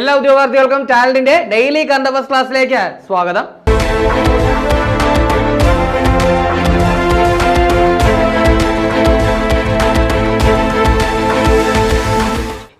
എല്ലാ ഉദ്യോഗാർത്ഥികൾക്കും ടാലന്റിന്റെ ഡെയിലി കണ്ടവസ് ക്ലാസ്സിലേക്ക് സ്വാഗതം.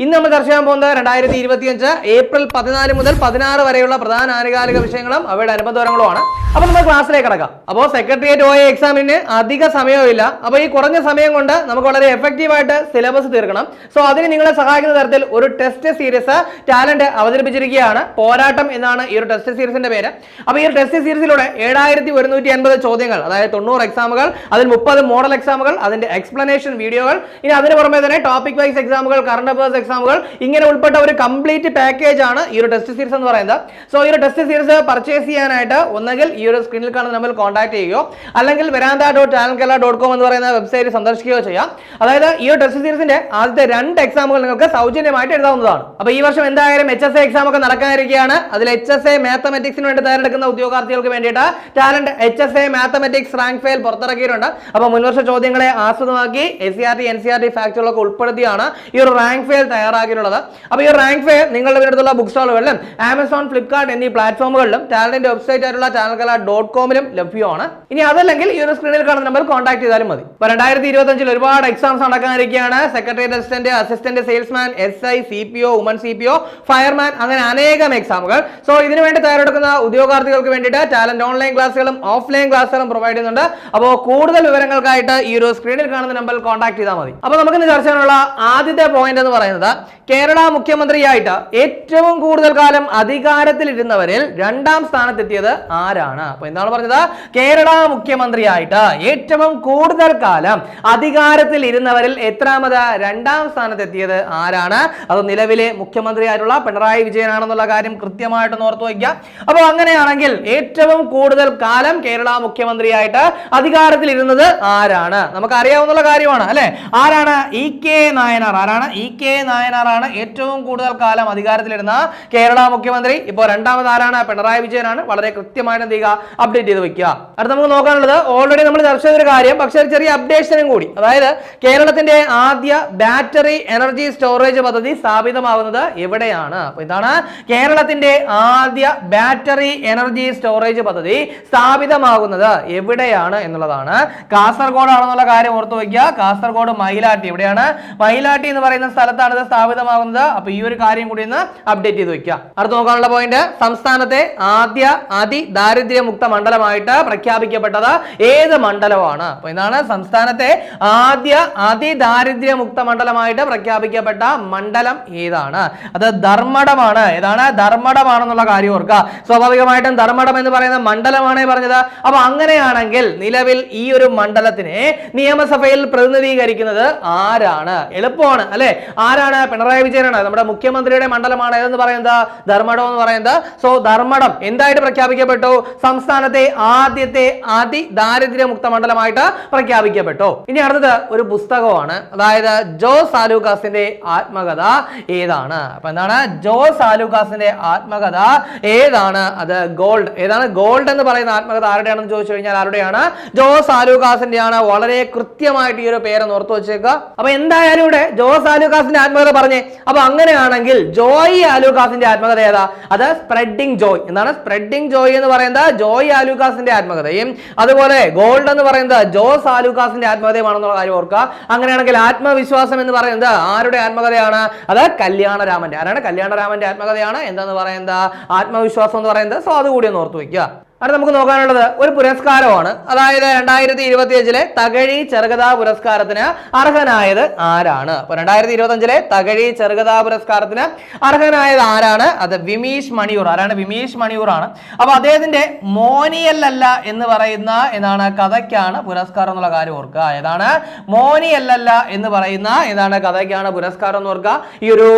ഇന്ന് നമ്മൾ ചർച്ച ചെയ്യാൻ പോകുന്നത് രണ്ടായിരത്തി ഇരുപത്തിയഞ്ച് ഏപ്രിൽ പതിനാല് മുതൽ പതിനാറ് വരെയുള്ള പ്രധാന ആനുകാലിക വിഷയങ്ങളും അവയുടെ അനുബന്ധങ്ങളുമാണ് അപ്പൊ നമ്മൾ ക്ലാസ്സിലേക്ക് കിടക്കാം. അപ്പോൾ സെക്രട്ടേറിയറ്റ് പോയ എക്സാമിന് അധിക സമയമില്ല അപ്പോൾ ഈ കുറഞ്ഞ സമയം കൊണ്ട് നമുക്ക് വളരെ എഫക്റ്റീവായിട്ട് സിലബസ് തീർക്കണം. സോ അതിന് നിങ്ങളെ സഹായിക്കുന്ന തരത്തിൽ ഒരു ടെസ്റ്റ് സീരീസ് ടാലന്റ് അവതരിപ്പിച്ചിരിക്കുകയാണ്. പോരാട്ടം എന്നാണ് ഈ ഒരു ടെസ്റ്റ് സീരീസിന്റെ പേര്. അപ്പോൾ ഈ ടെസ്റ്റ് സീരീസിലൂടെ ഏഴായിരത്തി ഒരുന്നൂറ്റി അൻപത് ചോദ്യങ്ങൾ അതായത് തൊണ്ണൂറ് എക്സാമുകൾ അതിൽ മുപ്പത് മോഡൽ എക്സാമുകൾ അതിന്റെ എക്സ്പ്ലനേഷൻ വീഡിയോകൾ ഇനി അതിന് പുറമെ തന്നെ ടോപ്പിക് വൈസ് എക്സാമുകൾ കറണ്ട് അഫയേഴ്സ് എക്സാമുകൾ ഇങ്ങനെ ഉൾപ്പെട്ട ഒരു കംപ്ലീറ്റ് പാക്കേജ് ആണ് ഈ ഒരു ടെസ്റ്റ് സീരീസ് എന്ന് പറയുന്നത്. സോ ഈ ഒരു ടെസ്റ്റ് സീരീസ് പർച്ചേസ് ചെയ്യാനായിട്ട് ഒന്നുകിൽ ഈ ഒരു സ്ക്രീനിൽ കാണുന്ന നമ്മൾ കോൺടാക്ട് ചെയ്യുകയോ അല്ലെങ്കിൽ Varantha dot Kerala dot com എന്ന് പറയുന്ന വെബ്സൈറ്റ് സന്ദർശിക്കുകയോ ചെയ്യാം. അതായത് ഈ ഒരു ടെസ്റ്റ് സീരീസിന്റെ ആദ്യത്തെ രണ്ട് എക്സാമുകൾ നിങ്ങൾക്ക് സൗജന്യമായിട്ട് എഴുതാവുന്നതാണ്. അപ്പൊ ഈ വർഷം എന്തായാലും എച്ച് എസ് എ എക്സാം ഒക്കെ നടക്കാനിരിക്കുകയാണ്. അതിൽ എച്ച് എസ് എ മാത്തമെറ്റിക്സിന് വേണ്ടി തയ്യാറെടുക്കുന്ന ഉദ്യോഗാർത്ഥികൾക്ക് വേണ്ടിയിട്ട് Talent H S A mathematics rank file പുറത്തിറക്കിയിട്ടുണ്ട്. അപ്പോൾ മുൻവർഷ ചോദ്യങ്ങളെ ആസ്പദമാക്കി S C R T N C R T ഫാക്ടറികളൊക്കെ ഉൾപ്പെടുത്തിയാണ് ഈ ഒരു റാങ്ക് ഫയൽ തയ്യാറാക്കിയിട്ടുള്ളത്. അപ്പോൾ ഈ റാങ്ക് ഫെയർ നിങ്ങളുടെ അടുത്തുള്ള ബുക്ക് സ്റ്റാളുകളിലും ആമസോൺ ഫ്ലിപ്കാർട്ട് എന്നീ പ്ലാറ്റ്ഫോമുകളിലും ടാലന്റ് വെബ്സൈറ്റ് ആയിട്ടുള്ള ചാനൽ കല ഡോട്ട് കോമിലും ലഭ്യമാണ്. ഇനി അതല്ലെങ്കിൽ ഈ ഒരു സ്ക്രീനിൽ കാണുന്ന നമ്പർ കോൺടാക്ട് ചെയ്താലും മതി. ഇപ്പോൾ രണ്ടായിരത്തി ഇരുപത്തഞ്ചിൽ ഒരുപാട് exams നടക്കാനിരിക്കുകയാണ്. Secretary assistant assistant salesman S I C P O woman C P O fireman അങ്ങനെ അനേകം എക്സാമുകൾ സോ ഇതിനു വേണ്ടി തയ്യാറെടുക്കുന്ന ഉദ്യോഗാർത്ഥികൾക്ക് വേണ്ടിയിട്ട് ടാലന്റ് ഓൺലൈൻ ക്ലാസ്സുകളും ഓഫ്ലൈൻ ക്ലാസ്സുകളും പ്രൊവൈഡ് ചെയ്യുന്നുണ്ട്. അപ്പോൾ കൂടുതൽ വിവരങ്ങൾക്കായിട്ട് ഈ ഒരു സ്ക്രീനിൽ കാണുന്ന നമ്പറിൽ കോൺടാക്ട് ചെയ്താൽ മതി. അപ്പോൾ നമുക്ക് ചർച്ച ചെയ്യാനുള്ള ആദ്യത്തെ പോയിന്റ് എന്ന് പറയുന്നത് കേരള മുഖ്യമന്ത്രിയായിട്ട് ഏറ്റവും കൂടുതൽ കാലം അധികാരത്തിലിരുന്നവരിൽ രണ്ടാം സ്ഥാനത്തെത്തിയത് ആരാണ്? അപ്പൊ എന്താണ് പറഞ്ഞത്? കേരള മുഖ്യമന്ത്രിയായിട്ട് ഏറ്റവും കൂടുതൽ കാലം അധികാരത്തിൽ ഇരുന്നവരിൽ എത്രാമത് രണ്ടാം സ്ഥാനത്തെത്തിയത് ആരാണ്? അത് നിലവിലെ മുഖ്യമന്ത്രിയായിട്ടുള്ള പിണറായി വിജയനാണെന്നുള്ള കാര്യം കൃത്യമായിട്ട് ഓർത്തു വയ്ക്കുക. അപ്പോൾ അങ്ങനെയാണെങ്കിൽ ഏറ്റവും കൂടുതൽ കാലം കേരള മുഖ്യമന്ത്രിയായിട്ട് അധികാരത്തിൽ ഇരുന്നത് ആരാണ്? നമുക്ക് അറിയാവുന്ന കാര്യമാണ് അല്ലെ? ആരാണ്? E K Nayanar. ആരാണ്? ഇ കെ നായനാർ ആണ് ഏറ്റവും കൂടുതൽ കാലം അധികാരത്തിലിരുന്ന കേരള മുഖ്യമന്ത്രി. ഇപ്പോൾ രണ്ടാമത് ആരാണ് പിണറായി വിജയനാണ്. വളരെ കൃത്യമായിട്ട് എന്ത് ചെയ്യുക? അപ്ഡേറ്റ് ചെയ്ത് വെക്കുക. അടുത്ത നമുക്ക് നോക്കാനുള്ളത് ഓൾറെഡി നമ്മൾ ചർച്ച ചെയ്തൊരു കാര്യം. പക്ഷേ ഒരു ചെറിയ അപ്ഡേഷനും കൂടി. അതായത് കേരളത്തിന്റെ ആദ്യ ബാറ്ററി എനർജി സ്റ്റോറേജ് പദ്ധതി സ്ഥാപിതമാകുന്നത് എവിടെയാണ്? അപ്പോൾ ഇതാണ് കേരളത്തിന്റെ ആദ്യ ബാറ്ററി എനർജി സ്റ്റോറേജ് പദ്ധതി സ്ഥാപിതമാകുന്നത് എവിടെയാണ് എന്നുള്ളതാണ്. കാസർഗോഡ് ആണെന്നുള്ള കാര്യം ഓർത്തു വയ്ക്കുക കാസർഗോഡ് മൈലാട്ടി എവിടെയാണ്? മൈലാട്ടി എന്ന് പറയുന്ന സ്ഥലത്താണ് ഇത് സ്ഥാപിതമാകുന്നത് അപ്പൊ ഈ ഒരു കാര്യം കൂടി ഒന്ന് അപ്ഡേറ്റ് ചെയ്ത് വെക്കുക. അടുത്ത് നോക്കാനുള്ള പോയിന്റ് സംസ്ഥാനത്തെ ആദ്യ അതിദാരിദ്ര്യമുക്ത മണ്ഡലമായിട്ട് പ്രഖ്യാപിക്കപ്പെട്ടത് ഏത് മണ്ഡലമാണ്? അപ്പൊ ഇതാണ് സംസ്ഥാനത്തെ ആദ്യ അതിദാരിദ്ര്യമുക്ത മണ്ഡലമായിട്ട് പ്രഖ്യാപിക്കപ്പെട്ട മണ്ഡലം ഏതാണ്? അത് ധർമ്മടമാണ്. ഏതാണ്? ധർമ്മടമാണെന്നുള്ള കാര്യം ഓർക്കുക. സ്വാഭാവികമായിട്ടും ധർമ്മടം എന്ന് പറയുന്ന മണ്ഡലമാണ് പറഞ്ഞത്. അപ്പൊ അങ്ങനെയാണെങ്കിൽ നിലവിൽ ഈ ഒരു മണ്ഡലത്തിനെ നിയമസഭയിൽ പ്രതിനിധീകരിക്കുന്നത് ആരാണ്? എളുപ്പമാണ് അല്ലെ? ആരാണ് പിണറായി വിജയനാണ്. നമ്മുടെ മുഖ്യമന്ത്രിയുടെ മണ്ഡലമാണ്. ഏതെന്ന് പറയുന്നത്? ധർമ്മടം എന്ന് പറയുന്നത്. സോ ധർമ്മടം എന്തായിട്ട് പ്രഖ്യാപിക്കപ്പെട്ടു? സംസ്ഥാനത്തെ ആദ്യത്തെ അതി ദാരിദ്ര്യമുക്ത മണ്ഡലമായിട്ട് പ്രഖ്യാപിക്കപ്പെട്ടു. ഇനി അടുത്തത് ഒരു പുസ്തകമാണ്. അതായത് ജോസ് ആലൂക്കാസിന്റെ ആത്മകഥ ഏതാണ്? അപ്പൊ എന്താണ്? ജോസ് ആലൂക്കാസിന്റെ ആത്മകഥ ഏതാണ്? അത് ഗോൾഡ്. ഏതാണ്? ഗോൾഡ് എന്ന് പറയുന്ന ആത്മകഥ ആരുടെയാണെന്ന് ചോദിച്ചു കഴിഞ്ഞാൽ ആരുടെയാണ്? ജോസ് ആലൂക്കാസിന്റെ ആണ് വളരെ കൃത്യമായിട്ട് ഈ ഒരു പേര് ഓർത്തു വെച്ചേക്കുക. അപ്പൊ എന്തായാലും ഇവിടെ ജോസ് ആലൂക്കാസിന്റെ ആത്മകഥ പറഞ്ഞേ. അപ്പൊ അങ്ങനെയാണെങ്കിൽ ജോയി ആലൂകാസിന്റെ ആത്മകഥ ഏതാ? അത് സ്പ്രെഡിങ് ജോയ് എന്താണ് സ്പ്രെഡിങ് ജോയ് എന്ന് പറയുന്നത്? ജോയ് ആലൂകാസിന്റെ ആത്മകഥയും അതുപോലെ ഗോൾഡ് എന്ന് പറയുന്നത് ജോസ് ആലുകാസിന്റെ ആത്മകഥയുമാണെന്നുള്ള കാര്യം ഓർക്കുക. അങ്ങനെയാണെങ്കിൽ ആത്മവിശ്വാസം എന്ന് പറയുന്നത് ആരുടെ ആത്മകഥയാണ്? അത് കല്യാണരാമന്റെ. ആരാണ് കല്യാണരാമന്റെ ആത്മകഥയാണ്? എന്താന്ന് പറയുന്നത്? ആത്മവിശ്വാസം എന്ന് പറയുന്നത്. സോ അതുകൂടി ഒന്ന് ഓർത്തു വെക്കുക. അടുത്ത നമുക്ക് നോക്കാനുള്ളത് ഒരു പുരസ്കാരമാണ്. അതായത് രണ്ടായിരത്തി ഇരുപത്തി അഞ്ചിലെ തകഴി ചെറുകഥാ പുരസ്കാരത്തിന് അർഹനായത് ആരാണ്? അപ്പൊ രണ്ടായിരത്തി ഇരുപത്തി അഞ്ചിലെ തകഴി ചെറുകഥാ പുരസ്കാരത്തിന് അർഹനായത് ആരാണ്? അത് വിമീഷ് മണിയൂർ. ആരാണ് വിമീഷ് മണിയൂർ ആണ് അപ്പൊ അദ്ദേഹത്തിന്റെ മോനിയല്ലല്ല എന്ന് പറയുന്ന എന്നാണ് കഥയ്ക്കാണ് പുരസ്കാരം എന്നുള്ള കാര്യം ഓർക്കുക. ഏതാണ്? മോനിയല്ലല്ല എന്ന് പറയുന്ന ഏതാണ്? കഥയ്ക്കാണ് പുരസ്കാരം എന്ന് ഓർക്കുക. ഈ ഒരു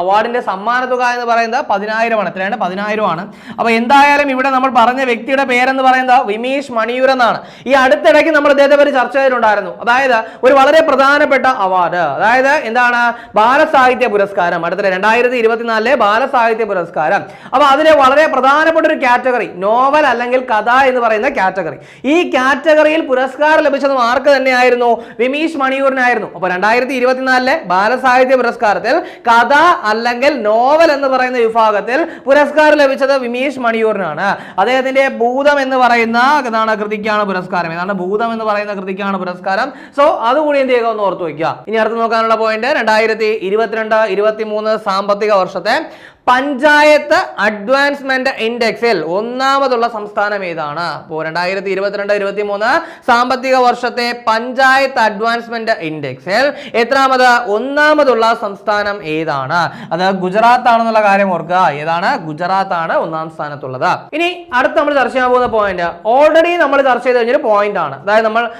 അവാർഡിന്റെ സമ്മാന തുക എന്ന് പറയുന്നത് പതിനായിരമാണ്. എത്രയാണ്? പതിനായിരമാണ്. അപ്പൊ എന്തായാലും ഇവിടെ നമ്മൾ പറഞ്ഞ വ്യക്തി വ്യക്തിയുടെ പേരെന്ന് പറയുന്നത് വിമീഷ് മണിയൂർ എന്നാണ്. ഈ അടുത്തിടയ്ക്ക് നമ്മൾ ഇദ്ദേഹത്തെ പറ്റി ചർച്ച ചെയ്തിട്ടുണ്ടായിരുന്നു. അതായത് ഒരു വളരെ പ്രധാനപ്പെട്ട അവാർഡ് അതായത് എന്താണ്? ബാലസാഹിത്യ പുരസ്കാരം. അടുത്ത രണ്ടായിരത്തി ഇരുപത്തിനാലിലെ ബാലസാഹിത്യ പുരസ്കാരം. അപ്പൊ അതിലെ വളരെ പ്രധാനപ്പെട്ട ഒരു കാറ്റഗറി നോവൽ അല്ലെങ്കിൽ കഥ എന്ന് പറയുന്ന കാറ്റഗറി ഈ കാറ്റഗറിയിൽ പുരസ്കാരം ലഭിച്ചതും ആർക്ക് തന്നെയായിരുന്നു? വിമീഷ് മണിയൂറിനായിരുന്നു. അപ്പൊ രണ്ടായിരത്തി ഇരുപത്തിനാലിലെ ബാലസാഹിത്യ പുരസ്കാരത്തിൽ കഥ അല്ലെങ്കിൽ നോവൽ എന്ന് പറയുന്ന വിഭാഗത്തിൽ പുരസ്കാരം ലഭിച്ചത് വിമീഷ് മണിയൂറിനാണ്. അദ്ദേഹത്തിന്റെ ഭൂതം എന്ന് പറയുന്ന എന്താണ് കൃതിക്കാണ് പുരസ്കാരം. ഏതാണ് ഭൂതം എന്ന് പറയുന്ന കൃതിക്കാണ് പുരസ്കാരം. സോ അതുകൂടി എന്ത് ചെയ്യുക? ഒന്ന് ഓർത്തു വയ്ക്കുക. ഇനി അടുത്ത് നോക്കാനുള്ള പോയിന്റ് രണ്ടായിരത്തി ഇരുപത്തിരണ്ട് ഇരുപത്തി മൂന്ന് സാമ്പത്തിക വർഷത്തെ പഞ്ചായത്ത് അഡ്വാൻസ്മെന്റ് ഇൻഡെക്സിൽ ഒന്നാമതുള്ള സംസ്ഥാനം ഏതാണ്? അപ്പോൾ രണ്ടായിരത്തി ഇരുപത്തിരണ്ട് ഇരുപത്തി മൂന്ന് സാമ്പത്തിക വർഷത്തെ പഞ്ചായത്ത് അഡ്വാൻസ്മെന്റ് ഇൻഡെക്സിൽ എത്രാമത് ഒന്നാമതുള്ള സംസ്ഥാനം ഏതാണ്? അത് ഗുജറാത്ത് ആണെന്നുള്ള കാര്യം ഓർക്കുക. ഏതാണ്? ഗുജറാത്ത് ആണ് ഒന്നാം സ്ഥാനത്തുള്ളത്. ഇനി അടുത്ത് നമ്മൾ ചർച്ച ചെയ്യാൻ പോകുന്ന പോയിന്റ് ഓൾറെഡി നമ്മൾ ചർച്ച ചെയ്ത് കഴിഞ്ഞൊരു പോയിന്റ് ആണ്. അതായത് നമ്മൾ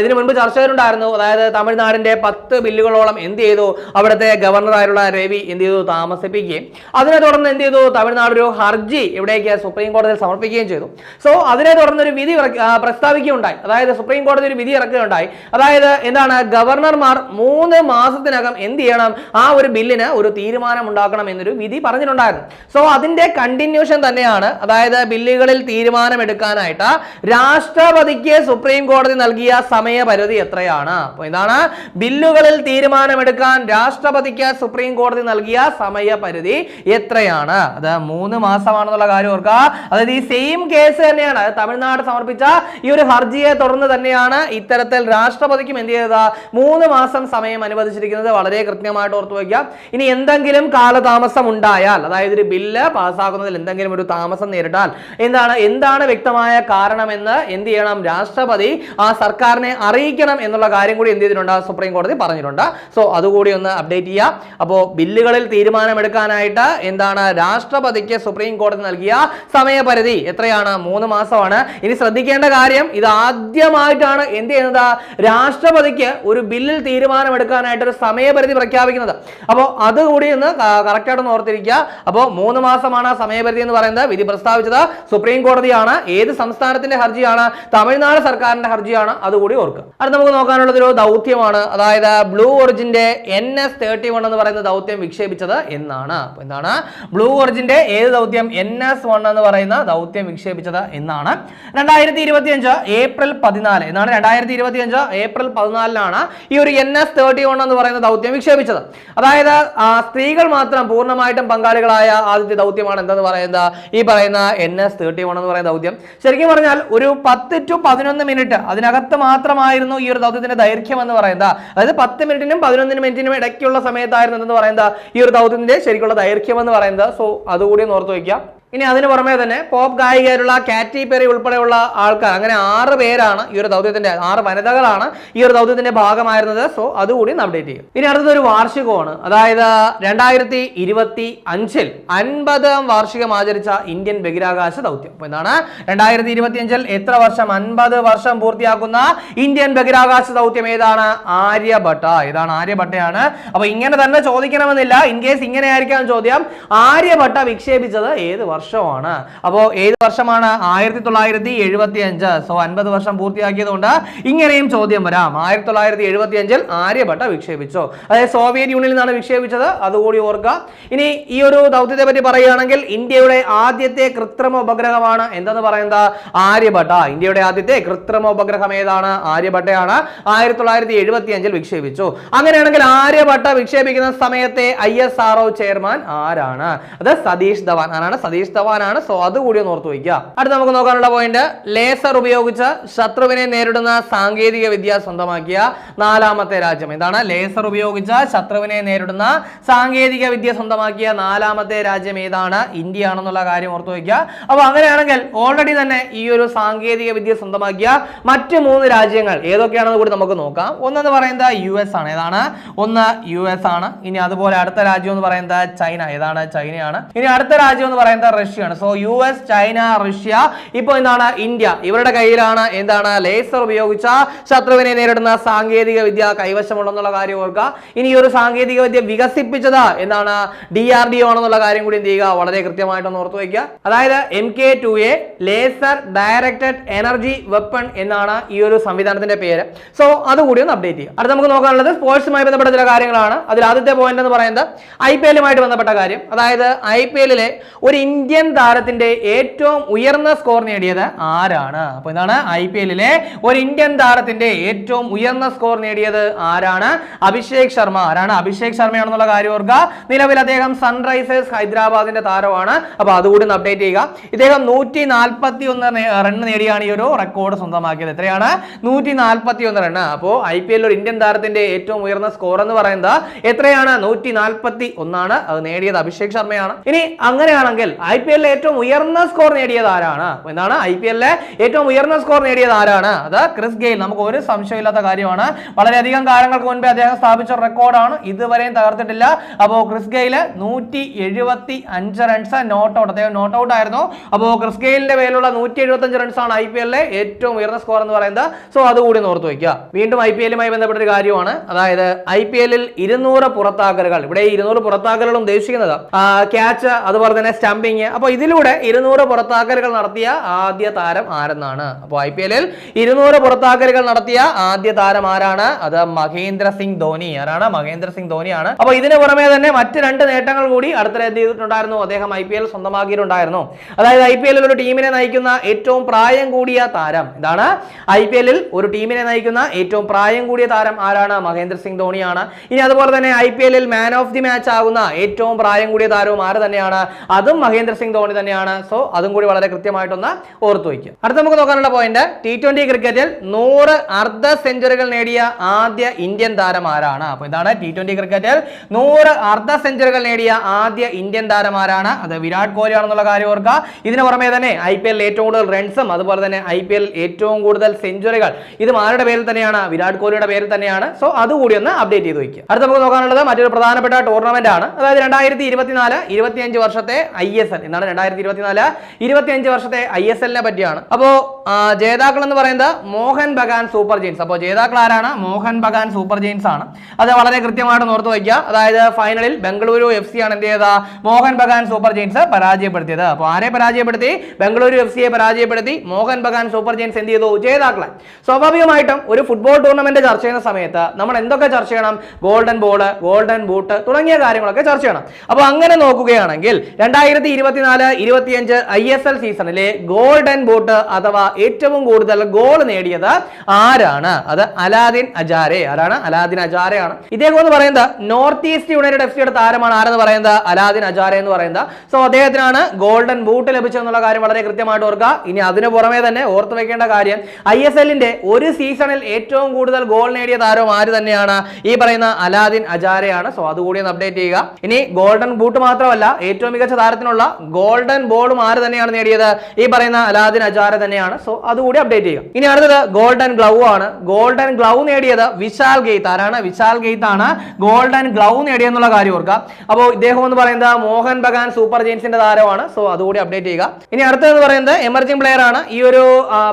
ഇതിന് മുൻപ് ചർച്ച ചെയ്തിട്ടുണ്ടായിരുന്നു. അതായത് തമിഴ്നാടിന്റെ പത്ത് ബില്ലുകളോളം എന്ത് ചെയ്തു? അവിടുത്തെ ഗവർണറായിട്ടുള്ള രവി എന്ത് ചെയ്തു? താമസിപ്പിക്കുകയും. അതിനെ തുടർന്ന് എന്ത് ചെയ്തു? തമിഴ്നാട് ഒരു ഹർജി ഇവിടേക്ക് സുപ്രീം കോടതിയിൽ സമർപ്പിക്കുകയും ചെയ്തു. സോ അതിനെ തുടർന്ന് ഒരു വിധി പ്രസ്താവിക്കുകയുണ്ടായി. അതായത് സുപ്രീം കോടതി ഒരു വിധി ഇറക്കുകയുണ്ടായി. അതായത് എന്താണ്? ഗവർണർമാർ മൂന്ന് മാസത്തിനകം എന്ത് ചെയ്യണം? ആ ഒരു ബില്ലിന് ഒരു തീരുമാനം ഉണ്ടാക്കണം എന്നൊരു വിധി പറഞ്ഞിട്ടുണ്ടായിരുന്നു. സോ അതിന്റെ കണ്ടിന്യൂഷൻ തന്നെയാണ് അതായത് ബില്ലുകളിൽ തീരുമാനം എടുക്കാനായിട്ട് രാഷ്ട്രപതിക്ക് സുപ്രീം കോടതി നൽകിയ സമയപരിധി എത്രയാണ്? അപ്പോൾ എന്താണ് ബില്ലുകളിൽ തീരുമാനമെടുക്കാൻ രാഷ്ട്രപതിക്ക് സുപ്രീം കോടതി നൽകിയ സമയപരിധി എത്രയാണ്? അത് മൂന്ന് മാസമാണെന്നുള്ള കാര്യം ഓർക്കുക. അതായത് ഈ സെയിം കേസ് തന്നെയാണ്. തമിഴ്നാട് സമർപ്പിച്ച ഈ ഒരു ഹർജിയെ തുടർന്ന് തന്നെയാണ് ഇത്തരത്തിൽ രാഷ്ട്രപതിക്കും എന്ത് ചെയ്തത്? മൂന്ന് മാസം സമയം അനുവദിച്ചിരിക്കുന്നത് വളരെ കൃത്യമായിട്ട് ഓർത്തു വയ്ക്കുക. ഇനി എന്തെങ്കിലും കാലതാമസം ഉണ്ടായാൽ അതായത് ഒരു ബില്ല് പാസ്സാക്കുന്നതിൽ എന്തെങ്കിലും ഒരു താമസം നേരിട്ടാൽ എന്താണ്? എന്താണ് വ്യക്തമായ കാരണമെന്ന് എന്ത് ചെയ്യണം? രാഷ്ട്രപതി ആ സർക്കാരിനെ അറിയിക്കണം എന്നുള്ള കാര്യം കൂടി എന്ത് ചെയ്തിട്ടുണ്ട്? സുപ്രീം കോടതി പറഞ്ഞിട്ടുണ്ട്. സോ അതുകൂടി ഒന്ന് അപ്ഡേറ്റ് ചെയ്യാം അപ്പോൾ ബില്ലുകളിൽ തീരുമാനമെടുക്കാനായിട്ട് എന്താണ്? രാഷ്ട്രപതിക്ക് സുപ്രീം കോടതി നൽകിയ സമയപരിധി. എത്രയാണ്? മൂന്ന് മാസമാണ്. ഇനി ശ്രദ്ധിക്കേണ്ട കാര്യം ഇത് ആദ്യമായിട്ടാണ് എന്ത് ചെയ്യുന്നത്? രാഷ്ട്രപതിക്ക് ഒരു ബില്ലിൽ തീരുമാനമെടുക്കാനായിട്ട് ഒരു സമയപരിധി പ്രഖ്യാപിക്കുന്നത്. അപ്പോൾ അതുകൂടി ഒന്ന് കറക്റ്റായിട്ട് ഓർത്തിരിക്കുക. അപ്പോൾ മൂന്ന് മാസമാണ് സമയപരിധി എന്ന് പറയുന്നത്. വിധി പ്രസ്താവിച്ചത് സുപ്രീം കോടതിയാണ്. ഏത് സംസ്ഥാനത്തിന്റെ ഹർജിയാണ്? തമിഴ്നാട് സർക്കാരിന്റെ ഹർജിയാണ്. അതുകൂടി ഓർക്കുക. അത് നമുക്ക് നോക്കാനുള്ളത് ഒരു ദൗത്യമാണ്. അതായത് ബ്ലൂ ഒറിജിന്റെ എൻ എസ് തേർട്ടി വൺ എന്ന് പറയുന്ന ദൗത്യം വിക്ഷേപിച്ചത് എന്നാണ്. എന്താണ്? ബ്ലൂ ഒറിജിന്റെ ഏത് ദൗത്യം എൻ എസ് വൺ എന്ന് പറയുന്ന ദൗത്യം വിക്ഷേപിച്ചത് എന്നാണ്. രണ്ടായിരത്തി ഇരുപത്തി അഞ്ച് ഏപ്രിൽ പതിനാല് എന്നാണ് രണ്ടായിരത്തി ഇരുപത്തി അഞ്ച് ഏപ്രിൽ പതിനാലിനാണ് ഈ ഒരു എൻ എസ് തേർട്ടി വൺ എന്ന് പറയുന്ന ദൗത്യം വിക്ഷേപിച്ചത്. അതായത് സ്ത്രീകൾ മാത്രം പൂർണമായിട്ടും പങ്കാളികളായ ആദ്യത്തെ ദൗത്യമാണ് എന്തെന്ന് പറയുന്നത്? ഈ പറയുന്ന എൻ എസ് തേർട്ടി വൺ എന്ന് പറയുന്ന ദൗത്യം. ശരിക്കും പറഞ്ഞാൽ ഒരു പത്ത് ടു പതിനൊന്ന് മിനിറ്റ് അതിനകത്ത് മാത്രമായിരുന്നു ഈ ഒരു ദൗത്യത്തിന്റെ ദൈർഘ്യം എന്ന് പറയുന്നത്. അതായത് പത്ത് മിനിറ്റിനും പതിനൊന്ന് മിനിറ്റിനും ഇടയ്ക്കുള്ള സമയത്തായിരുന്നു എന്ന് പറയുന്നത്? ഈ ഒരു ദൗത്യത്തിന്റെ ശരിക്കുള്ള ദൈർഘ്യം എന്ന് പറയുന്നത്. സോ അതുകൂടി ഒന്ന് ഓർത്ത് വയ്ക്കുക. ഇനി അതിന് പുറമേ തന്നെ പോപ്പ് ഗായികയായിട്ടുള്ള കാറ്റി പെറി ഉൾപ്പെടെയുള്ള ആൾക്കാർ അങ്ങനെ ആറ് പേരാണ് ഈ ഒരു ദൗത്യത്തിന്റെ ആറ് വനിതകളാണ് ഈ ഒരു ദൗത്യത്തിന്റെ ഭാഗമായിരുന്നത്. സോ അതുകൂടി അപ്ഡേറ്റ് ചെയ്യും. ഇനി അടുത്തത് ഒരു വാർഷികമാണ്. അതായത് രണ്ടായിരത്തി ഇരുപത്തി അഞ്ചിൽ അൻപതാം വാർഷികം ആചരിച്ച ഇന്ത്യൻ ബഹിരാകാശ ദൗത്യം. അപ്പൊ എന്താണ് രണ്ടായിരത്തി ഇരുപത്തി അഞ്ചിൽ എത്ര വർഷം? അൻപത് വർഷം പൂർത്തിയാക്കുന്ന ഇന്ത്യൻ ബഹിരാകാശ ദൗത്യം. ഏതാണ്? ആര്യഭട്ട. ഏതാണ് ആര്യഭട്ടയാണ്. അപ്പൊ ഇങ്ങനെ തന്നെ ചോദിക്കണമെന്നില്ല. ഇൻ കേസ് ഇങ്ങനെ ആയിരിക്കാം ചോദ്യം. ആര്യഭട്ട വിക്ഷേപിച്ചത് ഏത് വർഷമാണ്. അപ്പോൾ ഏത് വർഷമാണ്? ആയിരത്തി തൊള്ളായിരത്തി എഴുപത്തി അഞ്ച് സോ അൻപത് വർഷം പൂർത്തിയാക്കിയതുകൊണ്ട് ഇങ്ങനെയും ചോദ്യം വരാം. ആയിരത്തി തൊള്ളായിരത്തി എഴുപത്തി അഞ്ചിൽ ആര്യഭട്ട വിക്ഷേപിച്ചു. അതായത് സോവിയറ്റ് യൂണിയനിൽ നിന്നാണ് വിക്ഷേപിച്ചത്. അതുകൂടി ഓർക്കുക. ഇനി ഈ ഒരു ദൗത്യത്തെ പറ്റി പറയുകയാണെങ്കിൽ ഇന്ത്യയുടെ ആദ്യത്തെ കൃത്രിമ ഉപഗ്രഹമാണ് എന്തെന്ന് പറയുന്നത്? ആര്യഭട്ട. ഇന്ത്യയുടെ ആദ്യത്തെ കൃത്രിമ ഉപഗ്രഹം ഏതാണ്? ആര്യഭട്ടയാണ്. ആയിരത്തി തൊള്ളായിരത്തി എഴുപത്തി അഞ്ചിൽ വിക്ഷേപിച്ചു. അങ്ങനെയാണെങ്കിൽ ആര്യഭട്ട വിക്ഷേപിക്കുന്ന സമയത്തെ ഐ എസ് ആർ ചെയർമാൻ ആരാണ്? അത് സതീഷ് ധവാൻ. ആരാണ്? സതീഷ് ധവാനാണ് സോ അതുകൂടി ഒന്ന് ഓർത്ത് വയ്ക്കുക. അടുത്ത് നമുക്ക് നോക്കാനുള്ള പോയിന്റ് ലേസർ ഉപയോഗിച്ച് ശത്രുവിനെ നേരിടുന്ന സാങ്കേതിക വിദ്യ സ്വന്തമാക്കിയ നാലാമത്തെ രാജ്യം. എന്താണ്? ലേസർ ഉപയോഗിച്ച് ശത്രുവിനെ നേരിടുന്ന സാങ്കേതിക വിദ്യ സ്വന്തമാക്കിയ നാലാമത്തെ രാജ്യം ഏതാണ്? ഇന്ത്യ ആണെന്നുള്ള കാര്യം ഓർത്തു വയ്ക്കുക. അപ്പൊ അങ്ങനെയാണെങ്കിൽ ഓൾറെഡി തന്നെ ഈ ഒരു സാങ്കേതിക വിദ്യ സ്വന്തമാക്കിയ മറ്റ് മൂന്ന് രാജ്യങ്ങൾ ഏതൊക്കെയാണെന്ന് കൂടി നമുക്ക് നോക്കാം. ഒന്നെന്ന് പറയുന്നത് യു എസ് ആണ്. ഏതാണ്? ഒന്ന് യു എസ് ആണ്. ഇനി അതുപോലെ അടുത്ത രാജ്യം എന്ന് പറയുന്നത് ചൈന. ഏതാണ്? ചൈനയാണ്. ഇനി അടുത്ത രാജ്യം എന്ന് പറയുന്നത് റഷ്യയാണ്. So U S China Russia ഇപ്പോൾ എന്താണ്? ഇന്ത്യ. ഇവരുടെ കയ്യിലാണ് എന്താണ്? ലേസർ ഉപയോഗിച്ച ശത്രുവിനെ നേരിടുന്ന സാങ്കേതിക വിദ്യ കൈവശമുണ്ടെന്നുള്ള കാര്യം ഓർക്കുക. ഇനി ഈ ഒരു സാങ്കേതിക വിദ്യ വികസിപ്പിച്ചത് എന്താണ്? ഡി ആർ ഡി ഒ ആണെന്നുള്ള കാര്യം കൂടി എന്ത് ചെയ്യുക? വളരെ കൃത്യമായിട്ടൊന്ന് ഓർത്തു വയ്ക്കുക. അതായത് M K two A laser directed energy weapon എന്നാണ് ഈ ഒരു സംവിധാനത്തിന്റെ പേര്. സോ അതുകൂടി ഒന്ന് അപ്ഡേറ്റ് ചെയ്യുക. അടുത്ത നമുക്ക് നോക്കാനുള്ളത് സ്പോർട്സുമായി ബന്ധപ്പെട്ട ചില കാര്യങ്ങളാണ്. അതിൽ ആദ്യത്തെ പോയിന്റ് എന്ന് പറയുന്നത് ഐ പി എല്ലുമായിട്ട് ബന്ധപ്പെട്ട കാര്യം. അതായത് ഐ പി എല്ലിലെ ഒരു ഇന്ത്യൻ താരത്തിന്റെ ഏറ്റവും ഉയർന്ന സ്കോർ നേടിയത് ആരാണ്? അപ്പൊ എന്താണ് ഐ പി എല്ലിലെ ഒരു ഇന്ത്യൻ താരത്തിന്റെ ഏറ്റവും ഉയർന്ന സ്കോർ നേടിയത് ആരാണ്? അഭിഷേക് ശർമ്മ. ആരാണ് അഭിഷേക് ശർമ്മയാണെന്നുള്ള കാര്യം ഓർക്കുക. നിലവിൽ അദ്ദേഹം സൺറൈസേഴ്സ് ഹൈദരാബാദിന്റെ താരമാണ്. അപ്പൊ അതുകൂടി അപ്ഡേറ്റ് ചെയ്യുക. ഇദ്ദേഹം നൂറ്റി നാൽപ്പത്തി ഒന്ന് റൺ നേടിയാണ് ഈ ഒരു റെക്കോർഡ് സ്വന്തമാക്കിയത്. എത്രയാണ്? നൂറ്റി നാൽപ്പത്തി ഒന്ന് റൺ അപ്പോൾ ഐ പി എല്ലിൽ ഒരു ഇന്ത്യൻ താരത്തിന്റെ ഏറ്റവും ഉയർന്ന സ്കോർ എന്ന് പറയുന്നത് എത്രയാണ്? നൂറ്റി നാൽപ്പത്തി ഒന്നാണ് അത് നേടിയത് അഭിഷേക് ശർമ്മയാണ്. ഇനി അങ്ങനെയാണെങ്കിൽ പി എല്ലിലെ ഏറ്റവും ഉയർന്ന സ്കോർ നേടിയത് ആരാണ്? എന്താണ്? ഐ പി എല്ലിലെ ഏറ്റവും ഉയർന്ന സ്കോർ നേടിയത് ആരാണ്? അത് ക്രിസ് ഗെയിൽ. നമുക്ക് ഒരു സംശയമില്ലാത്ത കാര്യമാണ്. വളരെയധികം കാലങ്ങൾക്ക് മുൻപേ അദ്ദേഹം സ്ഥാപിച്ച റെക്കോർഡാണ്. ഇതുവരെയും തകർത്തിട്ടില്ല. അപ്പോൾ ക്രിസ് ഗെയിൽ നൂറ്റി എഴുപത്തി അഞ്ച് റൺസ് നോട്ട് ഔട്ട് അദ്ദേഹം നോട്ട് ഔട്ട് ആയിരുന്നു. അപ്പോൾ ക്രിസ് ഗെയിലിന്റെ പേരിലുള്ള നൂറ്റി റൺസ് ആണ് ഐ പി എല്ലിലെ ഏറ്റവും ഉയർന്ന സ്കോർ എന്ന് പറയുന്നത്. സോ അതുകൂടി ഓർത്തു വയ്ക്കുക. വീണ്ടും ഐ പി എല്ലുമായി ബന്ധപ്പെട്ട ഒരു കാര്യമാണ്. അതായത് ഐ പി എല്ലിൽ ഇരുന്നൂറ് പുറത്താക്കലുകൾ. ഇവിടെ ഇരുന്നൂറ് പുറത്താക്കലുകൾ ഉദ്ദേശിക്കുന്നത് ക്യാച്ച് അതുപോലെ തന്നെ സ്റ്റംപിങ് അപ്പോൾ ഇതിലൂടെ ഇരുന്നൂറ് പുറത്താക്കലുകൾ നടത്തിയ ആദ്യ താരം ആരെന്നാണ്? അപ്പോൾ ഐ പി എല്ലിൽ ഇരുന്നൂറ് പുറത്താക്കലുകൾ നടത്തിയ ആദ്യ താരം ആരാണ്? അത് മഹേന്ദ്ര സിംഗ് ധോനി ആരാണ്? മഹേന്ദ്ര സിംഗ് ധോനിയാണ് അപ്പോൾ ഇതിന് പുറമെ തന്നെ മറ്റ് രണ്ട് നേട്ടങ്ങൾ കൂടി അടുത്തിടെ എന്ത് ചെയ്തിട്ടുണ്ടായിരുന്നു? അദ്ദേഹം ഐ പി എൽ സ്വന്തമാക്കിയിട്ടുണ്ടായിരുന്നു. അതായത് ഐ പി എല്ലിൽ ഒരു ടീമിനെ നയിക്കുന്ന ഏറ്റവും പ്രായം കൂടിയ താരം ഇതാണ്. ഐ പി എല്ലിൽ ഒരു ടീമിനെ നയിക്കുന്ന ഏറ്റവും പ്രായം കൂടിയ താരം ആരാണ്? മഹേന്ദ്ര സിംഗ് ധോണിയാണ് ഇനി അതുപോലെ തന്നെ ഐ പി എല്ലിൽ മാൻ ഓഫ് ദി മാച്ച് ആകുന്ന ഏറ്റവും പ്രായം കൂടിയ താരവും ആര് തന്നെയാണ്? അതും മഹേന്ദ്ര സിംഗ് ധോണി തന്നെയാണ്. സോ അതും കൂടി വളരെ കൃത്യമായിട്ടൊന്ന് ഓർത്തു വയ്ക്കുക. അടുത്ത നമുക്ക് നോക്കാനുള്ള പോയിന്റ് ടി ട്വന്റി ക്രിക്കറ്റിൽ നൂറ് അർദ്ധ സെഞ്ചുറികൾ നേടിയ ആദ്യ ഇന്ത്യൻ താരം ആരാണ്? അപ്പൊ ഇതാണ് ടി ട്വന്റി ക്രിക്കറ്റിൽ നൂറ് അർദ്ധ സെഞ്ചുറികൾ നേടിയ ആദ്യ ഇന്ത്യൻ താരം ആരാണ്? അത് വിരാട് കോഹ്ലി ആണെന്നുള്ള കാര്യം ഓർക്കുക. ഇതിന് പുറമെ തന്നെ ഐ പി എല്ലിൽ ഏറ്റവും കൂടുതൽ റൺസും അതുപോലെ തന്നെ ഐ പി എൽ ഏറ്റവും കൂടുതൽ സെഞ്ചുറികൾ ഇത് ആരുടെ പേരിൽ തന്നെയാണ്? വിരാട് കോഹ്ലിയുടെ പേരിൽ തന്നെയാണ്. സോ അതുകൂടി ഒന്ന് അപ്ഡേറ്റ് ചെയ്ത് വയ്ക്കുക. അടുത്ത നമുക്ക് നോക്കാനുള്ളത് മറ്റൊരു പ്രധാനപ്പെട്ട ടൂർണമെന്റ് ആണ്. അതായത് രണ്ടായിരത്തി ഇരുപത്തിനാല് ഇരുപത്തിയഞ്ച് വർഷത്തെ ഐ എസ് എൽ എന്നാണ് രണ്ടായിരത്തി ഇരുപത്തിനാല് ഇരുപത്തിയഞ്ച് വർഷത്തെ ഐ എസ് എല്ലിനെ പറ്റിയാണ്. അപ്പോ ആ, ജേതാക്കൾ എന്ന് പറയുന്നത് മോഹൻ ബഗാൻ സൂപ്പർ ജെയിൻസ് അപ്പോൾ ജേതാക്കൾ ആരാണ്? മോഹൻ ബഗാൻ സൂപ്പർ ജെയിൻസ് ആണ്. അത് വളരെ കൃത്യമായിട്ട് ഓർത്ത് വയ്ക്കുക. അതായത് ഫൈനലിൽ ബംഗളൂരു എഫ് സി ആണ് എന്ത് ചെയ്തത്? മോഹൻ ബഗാൻ സൂപ്പർ ജെയിൻസ് പരാജയപ്പെടുത്തിയത്. അപ്പോൾ ആരെ പരാജയപ്പെടുത്തി? ബംഗളൂരു എഫ് സിയെ പരാജയപ്പെടുത്തി. മോഹൻ ബഗാൻ സൂപ്പർ ജെയിൻസ് എന്ത് ചെയ്തു? ജേതാക്കളെ. സ്വാഭാവികമായിട്ടും ഒരു ഫുട്ബോൾ ടൂർണമെന്റ് ചർച്ച ചെയ്യുന്ന സമയത്ത് നമ്മൾ എന്തൊക്കെ ചർച്ച ചെയ്യണം? ഗോൾഡൻ ബോൾ ഗോൾഡൻ ബൂട്ട് തുടങ്ങിയ കാര്യങ്ങളൊക്കെ ചർച്ച ചെയ്യണം. അപ്പോൾ അങ്ങനെ നോക്കുകയാണെങ്കിൽ രണ്ടായിരത്തി ഇരുപത്തിനാല് ഇരുപത്തിയഞ്ച് ഐ എസ് എൽ സീസണിലെ ഗോൾഡൻ ബൂട്ട് അഥവാ ഏറ്റവും കൂടുതൽ ഗോൾ നേടിയത് ആരാണ്? അത് അലാദിൻ അജാരെ. ആരാണ്? അലാദിൻ അജാരെയാണ് ഇദ്ദേഹം എന്ന് പറയുന്നത് നോർത്ത് ഈസ്റ്റ് യുണൈറ്റഡ് എഫ് സിയുടെ താരമാണ്. ആരെന്ന് പറയുന്നത്? അലാദിൻ അജാരെ എന്ന് പറയുന്നത്. സോ അദ്ദേഹത്തിനാണ് ഗോൾഡൻ ബൂട്ട് ലഭിച്ചതെന്നുള്ള കാര്യം വളരെ കൃത്യമായിട്ട് ഓർക്കുക. ഇനി അതിനു പുറമെ തന്നെ ഓർത്ത് വെക്കേണ്ട കാര്യം ഐ എസ് എല്ലിന്റെ ഒരു സീസണിൽ ഏറ്റവും കൂടുതൽ ഗോൾ നേടിയ താരം ആര് തന്നെയാണ്? ഈ പറയുന്ന അലാദിൻ അജാരെയാണ്. സോ അതുകൂടി ഒന്ന് അപ്ഡേറ്റ് ചെയ്യുക. ഇനി ഗോൾഡൻ ബൂട്ട് മാത്രമല്ല ഏറ്റവും മികച്ച താരത്തിനുള്ള ഗോൾഡൻ ബോളും ആര് തന്നെയാണ് നേടിയത്? ഈ പറയുന്ന അലാദിൻ അജാര തന്നെയാണ്. സോ അതുകൂടി അപ്ഡേറ്റ് ചെയ്യുക. ഇനി അടുത്തത് ഗോൾഡൻ ഗ്ലൗ ആണ്. ഗോൾഡൻ ഗ്ലൗ നേടിയത് വിശാൽ ഗെയ്ത്ത് ആരാണ്? വിശാൽ ഗെയ്ത്ത് ആണ് ഗോൾഡൻ ഗ്ലൗ നേടിയെന്നുള്ള കാര്യം ഓർക്കുക. അപ്പോൾ ഇദ്ദേഹം എന്ന് പറയുന്നത് മോഹൻ ബഗാൻ സൂപ്പർ ജെയിൻസിന്റെ താരമാണ്. സോ അതുകൂടി അപ്ഡേറ്റ് ചെയ്യുക. ഇനി അടുത്തതെന്ന് പറയുന്നത് എമർജിംഗ് പ്ലെയർ ആണ്. ഈ ഒരു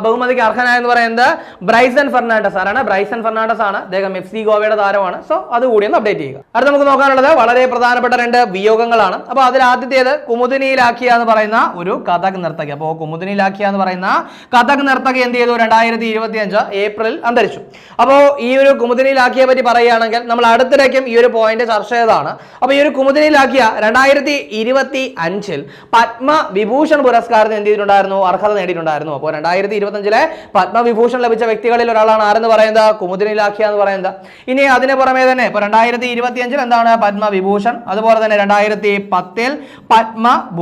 ബഹുമതിക്ക് അർഹനായ എന്ന് പറയുന്നത് ബ്രൈസൺ ഫെർണാണ്ടസ് ആരാണ്? ബ്രൈസൺ ഫെർണാണ്ടസ് ആണ്. അദ്ദേഹം എഫ് സി ഗോവയുടെ താരമാണ്. സോ അതുകൂടി ഒന്ന് അപ്ഡേറ്റ് ചെയ്യുക. അടുത്ത നമുക്ക് നോക്കാനുള്ളത് വളരെ പ്രധാനപ്പെട്ട രണ്ട് വിയോഗങ്ങളാണ്. അപ്പോൾ അതിൽ ആദ്യത്തേത് കുമുദിനിയിലാക്കിയ എന്ന് പറയുന്ന ഒരു കഥക് നർത്തകി. അപ്പോൾ കുമുദിനിയിലാക്കിയ എന്ന് പറയുന്ന കഥക് നർത്തകി എന്ത് ചെയ്തു? രണ്ടായിരത്തി ഇരുപത്തി അഞ്ച് ഏപ്രിൽ അന്തരിച്ചു. അപ്പോൾ ഈ ഒരു കുമുദിനി ലാഖിയെ പറ്റി പറയുകയാണെങ്കിൽ നമ്മൾ അടുത്തിടയ്ക്കും ഈ ഒരു പോയിന്റ് ചർച്ച ചെയ്തതാണ്. അപ്പോൾ ഈ ഒരു കുമുദിനിയിലാക്കിയ രണ്ടായിരത്തി ഇരുപത്തി അഞ്ചിൽ പത്മ വിഭൂഷൺ പുരസ്കാരത്തിന് എന്ത് ചെയ്തിട്ടുണ്ടായിരുന്നു? അർഹത നേടിയിട്ടുണ്ടായിരുന്നു. അപ്പോൾ രണ്ടായിരത്തി ഇരുപത്തഞ്ചിലെ പത്മവിഭൂഷൺ ലഭിച്ച വ്യക്തികളിൽ ഒരാളാണ് ആരെന്ന് പറയുന്നത്? കുമുദിനിലാഖ്യ എന്ന് പറയുന്നത്. ഇനി അതിന് പുറമേ തന്നെ ഇപ്പോൾ രണ്ടായിരത്തി ഇരുപത്തി അഞ്ചിൽ എന്താണ് പത്മവിഭൂഷൺ? അതുപോലെ തന്നെ രണ്ടായിരത്തി പത്തിൽ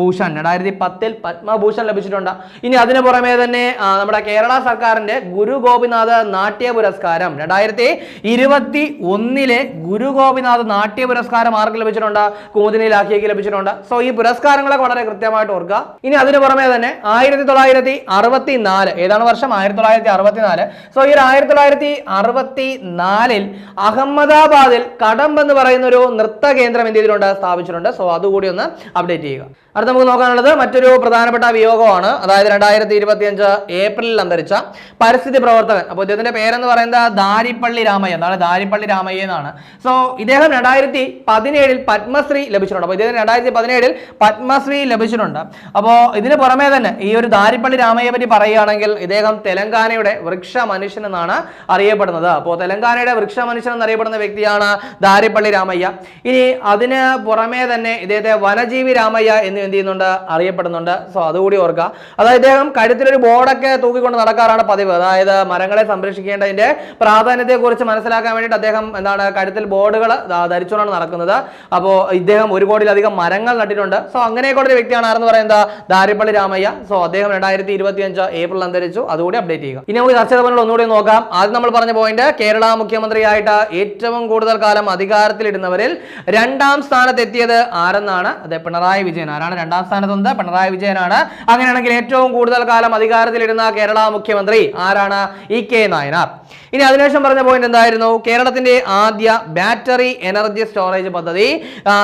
പത്മഭൂഷൺ രണ്ടായിരത്തി പത്തിൽ പത്മഭൂഷൺ ലഭിച്ചിട്ടുണ്ട്. ഇനി അതിന് പുറമെ തന്നെ നമ്മുടെ കേരള സർക്കാരിന്റെ ഗുരു ഗോപിനാഥ് നാട്യ പുരസ്കാരം. രണ്ടായിരത്തി ഇരുപത്തി ഒന്നിലെ ഗുരു ഗോപിനാഥ് നാട്യ പുരസ്കാരം ആർക്ക് ലഭിച്ചിട്ടുണ്ട്? കുമുദിനി ലാഖിയയ്ക്ക് ലഭിച്ചിട്ടുണ്ട്. സോ ഈ പുരസ്കാരങ്ങളൊക്കെ വളരെ കൃത്യമായിട്ട് ഓർക്കുക. ഇനി അതിന് പുറമെ തന്നെ ആയിരത്തി തൊള്ളായിരത്തി അറുപത്തി നാല് ഏതാണ് വർഷം? ആയിരത്തി തൊള്ളായിരത്തി അറുപത്തി നാല് സോ ഈ ആയിരത്തി തൊള്ളായിരത്തി അറുപത്തി നാലിൽ അഹമ്മദാബാദിൽ കടമ്പ് എന്ന് പറയുന്ന ഒരു നൃത്ത കേന്ദ്രം എന്ത് ചെയ്തിട്ടുണ്ട്? സ്ഥാപിച്ചിട്ടുണ്ട്. സോ അതുകൂടി ഒന്ന് അപ്ഡേറ്റ് ചെയ്യുക. അടുത്ത അടുത്ത നമുക്ക് നോക്കാനുള്ളത് മറ്റൊരു പ്രധാനപ്പെട്ട വിയോഗമാണ്. അതായത് രണ്ടായിരത്തി ഇരുപത്തി അഞ്ച് ഏപ്രിലിൽ അന്തരിച്ച പരിസ്ഥിതി പ്രവർത്തകൻ. അപ്പോൾ ഇദ്ദേഹത്തിന്റെ പേരെന്ന് പറയുന്നത് ദാരിപ്പള്ളി രാമയ്യ. എന്താണ് ദാരിപ്പള്ളി രാമയ്യ എന്നാണ്. സോ ഇദ്ദേഹം രണ്ടായിരത്തി പതിനേഴിൽ പത്മശ്രീ ലഭിച്ചിട്ടുണ്ട്. അപ്പോൾ ഇദ്ദേഹം രണ്ടായിരത്തി പതിനേഴിൽ പത്മശ്രീ ലഭിച്ചിട്ടുണ്ട്. അപ്പോൾ ഇതിന് പുറമെ തന്നെ ഈ ഒരു ദാരിപ്പള്ളി രാമയ്യെ പറ്റി പറയുകയാണെങ്കിൽ ഇദ്ദേഹം തെലങ്കാനയുടെ വൃക്ഷ മനുഷ്യൻ എന്നാണ് അറിയപ്പെടുന്നത്. അപ്പോൾ തെലങ്കാനയുടെ വൃക്ഷ മനുഷ്യൻ എന്നറിയപ്പെടുന്ന വ്യക്തിയാണ് ദാരിപ്പള്ളി രാമയ്യ. ഇനി അതിന് പുറമേ തന്നെ ഇദ്ദേഹത്തെ വനജീവി രാമയ്യ എന്ന് എന്ത് ചെയ്യുന്നുണ്ട് അറിയപ്പെടുന്നുണ്ട്. സോ അതുകൂടി ഓർക്കുക. അതായത് ഇദ്ദേഹം കഴുത്തിലൊരു ബോർഡൊക്കെ തൂക്കിക്കൊണ്ട് നടക്കാറാണ് പതിവ്. അതായത് മരങ്ങളെ സംരക്ഷിക്കേണ്ടതിന്റെ പ്രാധാന്യത്തെ കുറിച്ച് മനസ്സിലാക്കാൻ വേണ്ടിയിട്ട് അദ്ദേഹം എന്താണ് കഴുത്തിൽ ബോർഡുകൾ ധരിച്ചുകൊണ്ടാണ് നടക്കുന്നത്. അപ്പോൾ ഇദ്ദേഹം ഒരു കോടിയിലധികം മരങ്ങൾ നട്ടിട്ടുണ്ട്. സോ അങ്ങനെയൊക്കെ ഒരു വ്യക്തിയാണ് ആരെന്ന് പറയുന്നത് ദാരിപ്പള്ളി രാമയ്യ. സോ അദ്ദേഹം രണ്ടായിരത്തി ഇരുപത്തി അഞ്ച് ഏപ്രിൽ അന്തരിച്ചു. അതുകൂടി അപ്ഡേറ്റ് ചെയ്യുക. ഇനി നമുക്ക് ചർച്ച ചെയ്ത ഒന്നുകൂടി നോക്കാം. ആദ്യം നമ്മൾ പറഞ്ഞ പോയിന്റ് കേരള മുഖ്യമന്ത്രിയായിട്ട് ഏറ്റവും കൂടുതൽ കാലം അധികാരത്തിലിടുന്നവരിൽ രണ്ടാം സ്ഥാനത്ത് എത്തിയത് ആരെന്നാണ്? അതെ പിണറായി വിജയൻ. ആരാണ് രണ്ടാം സ്ഥാനത്തുണ്ട്. പിണറായി വിജയനാണ്. അങ്ങനെയാണെങ്കിൽ ഏറ്റവും കൂടുതൽ കാലം അധികാരത്തിലിടുന്ന കേരള മുഖ്യമന്ത്രി ആരാണ്? E K Nayanar. ഇനി അതിനുശേഷം പറഞ്ഞ പോയിന്റ് എന്തായിരുന്നു? കേരളത്തിന്റെ ആദ്യ ബാറ്ററി എനർജി സ്റ്റോറേജ് പദ്ധതി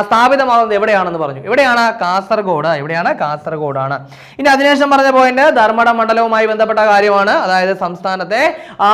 സ്ഥാപിതമാകുന്നത് എവിടെയാണെന്ന് പറഞ്ഞു. എവിടെയാണ് കാസർഗോഡ്. എവിടെയാണ് കാസർഗോഡാണ്. ഇനി അതിനുശേഷം പറഞ്ഞ പോയിന്റ് ധർമ്മട മണ്ഡലവുമായി ബന്ധപ്പെട്ട കാര്യമാണ്. അതായത് സംസ്ഥാനത്തെ